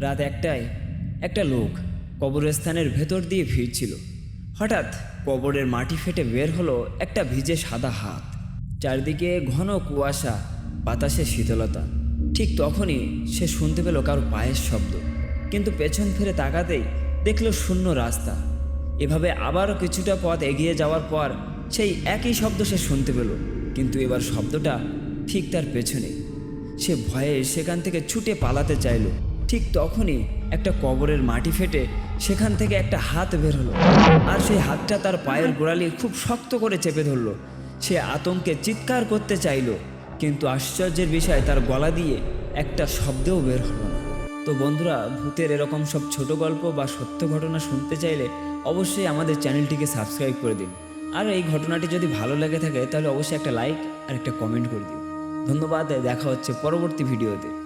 রাত একটায় একটা লোক কবরস্থানের ভেতর দিয়ে ফিরছিল হঠাৎ কবরের মাটি ফেটে বের হলো একটা ভিজে সাদা হাত। চারদিকে ঘন কুয়াশা বাতাসে শীতলতা। ঠিক তখনই সে শুনতে পেল কারও পায়ের শব্দ। কিন্তু পেছন ফিরে তাকাতেই দেখল শূন্য রাস্তা। এভাবে আবারও কিছুটা পথ এগিয়ে যাওয়ার পর সেই একই শব্দ সে শুনতে পেল। কিন্তু এবার শব্দটা ঠিক তার পেছনে। সে ভয়ে সেখান থেকে ছুটে পালাতে চাইল। ঠিক তখনই একটা কবরের মাটি ফেটে সেখান থেকে একটা হাত বের হলো। আর সেই হাতটা তার পায়ের গোড়ালি খুব শক্ত করে চেপে ধরলো। সে আতঙ্কে চিৎকার করতে চাইলো, কিন্তু আশ্চর্যের বিষয় তার গলা দিয়ে একটা শব্দও বের হলো না। তো বন্ধুরা, ভূতের এরকম সব ছোট গল্প বা সত্য ঘটনা শুনতে চাইলে অবশ্যই আমাদের চ্যানেলটিকে সাবস্ক্রাইব করে দিন। আর এই ঘটনাটি যদি ভালো লেগে থাকে, তাহলে অবশ্যই একটা লাইক আর একটা কমেন্ট করে দিন ধন্যবাদ, দেখা হচ্ছে পরবর্তী ভিডিওতে।